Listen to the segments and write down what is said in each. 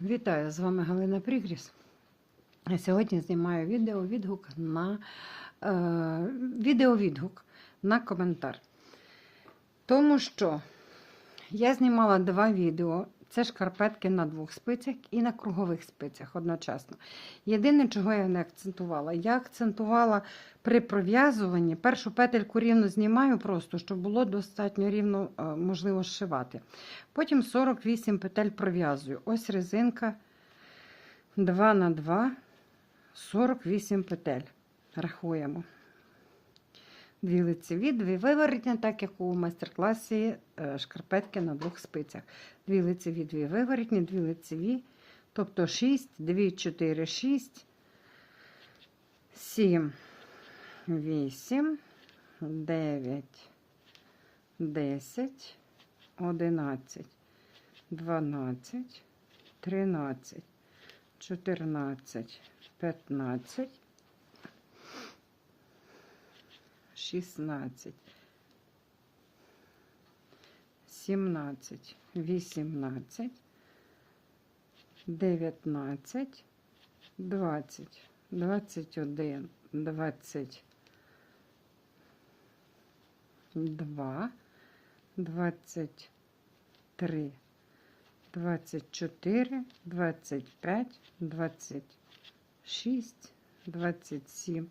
Вітаю, з вами Галина Прігріс. Сьогодні знімаю відео-відгук на е, відеовідгук на коментар. Тому що я знімала два відео. Це шкарпетки на двох спицях і на кругових спицях одночасно. Єдине, чого я не акцентувала, я акцентувала при пров'язуванні першу петельку рівно знімаю, просто щоб було достатньо рівно е, можливо зшивати. Потім 48 петель пров'язую. Ось резинка 2 на 2, 48 петель. Рахуємо. Дві лицеві, дві виворотні, так як у майстер-класі е, шкарпетки на двох спицях. Дві лицеві, дві виворотні, дві лицеві, тобто 6, 2, 4, 6, 7, 8, 9, 10, 11, 12, 13, 14, 15, 16, 17, 18, 19, 20, 21, 20, 2, 23, 24, 25, 26, 27,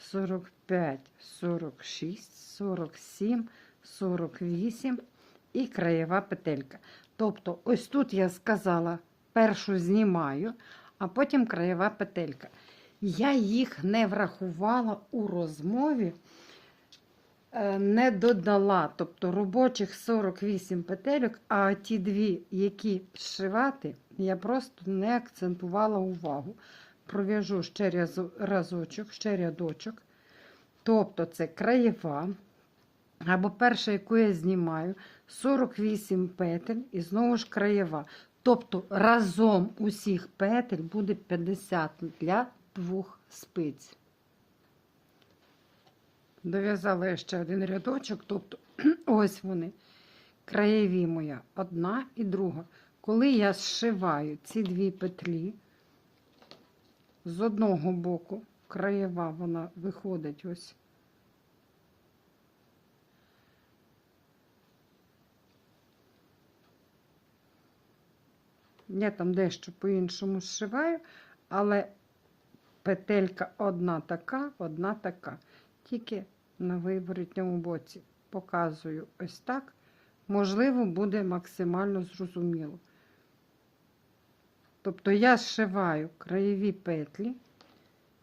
45, 46, 47, 48 і краєва петелька. Тобто, ось тут я сказала, першу знімаю, а потім краєва петелька. Я їх не врахувала у розмові, е, не додала, тобто робочих 48 петельок, а ті дві, які зшивати, я просто не акцентувала увагу. Пров'яжу ще разочок, ще рядочок. Тобто це краєва, або перша, яку я знімаю, 48 петель і знову ж краєва. Тобто разом усіх петель буде 50 для двох спиць. Дов'язала я ще один рядочок, тобто ось вони. Краєві моя одна і друга. Коли я зшиваю ці дві петлі, з одного боку краєва вона виходить ось. Я там дещо по-іншому зшиваю, але петелька одна така, одна така. Тільки на виворотньому боці показую ось так. Можливо, буде максимально зрозуміло. Тобто я зшиваю краєві петлі,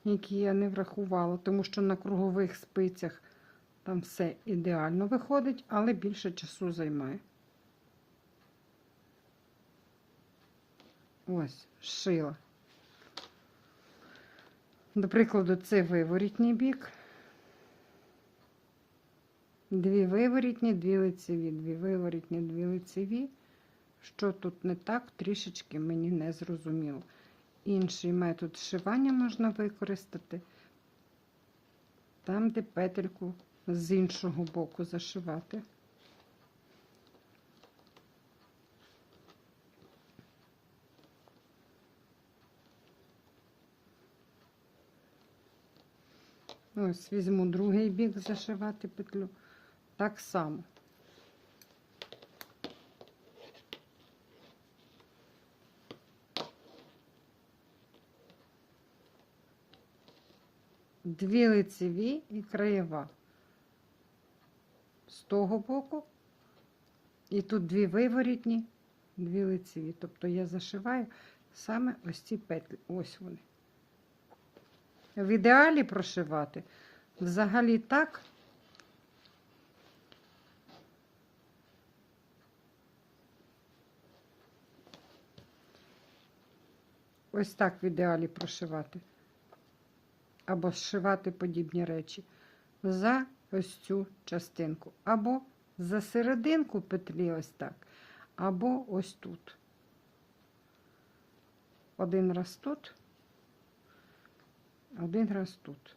які я не врахувала, тому що на кругових спицях там все ідеально виходить, але більше часу займає. Ось, шила. До прикладу, це виворітній бік. Дві виворітні, дві лицеві, дві виворітні, дві лицеві. Що тут не так, трішечки мені не зрозуміло. Інший метод шивання можна використати там, де петельку з іншого боку зашивати. Ось візьму другий бік зашивати петлю. Так само. Дві лицеві і краєва. З того боку. І тут дві виворітні, дві лицеві. Тобто я зашиваю саме ось ці петлі. Ось вони. В ідеалі прошивати взагалі так, ось так в ідеалі прошивати. Або зшивати подібні речі за ось цю частинку. Або за серединку петлі ось так, або ось тут. Один раз тут, один раз тут.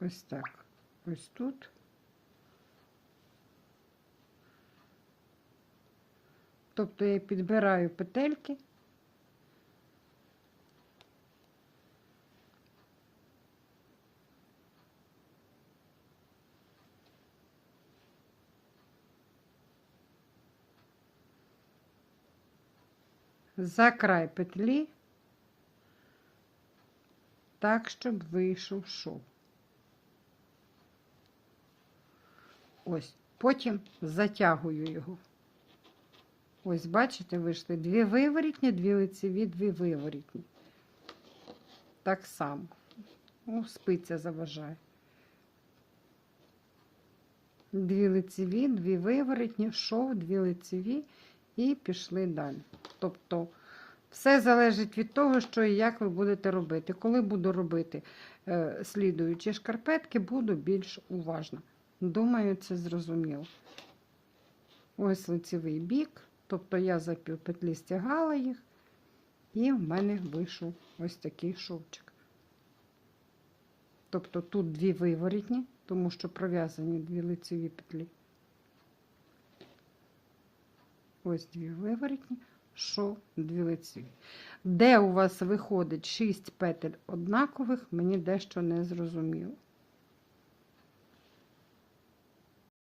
Ось так. Ось тут. Тобто я підбираю петельки. За край петлі, так, щоб вийшов шов. Ось, потім затягую його. Ось, бачите, вийшли дві виворітні, дві лицеві, дві виворітні. Так само. Ну, спиця заважає. Дві лицеві, дві виворітні, шов, дві лицеві і пішли далі. Тобто, все залежить від того, що і як ви будете робити. Коли буду робити е, слідуючі шкарпетки, буду більш уважна. Думаю, це зрозуміло. Ось лицевий бік, тобто я за півпетлі стягала їх, і в мене вийшов ось такий шовчик. Тобто тут дві виворітні, тому що пров'язані дві лицеві петлі. Ось дві виворітні, шов, дві лицеві. Де у вас виходить 6 петель однакових, мені дещо не зрозуміло.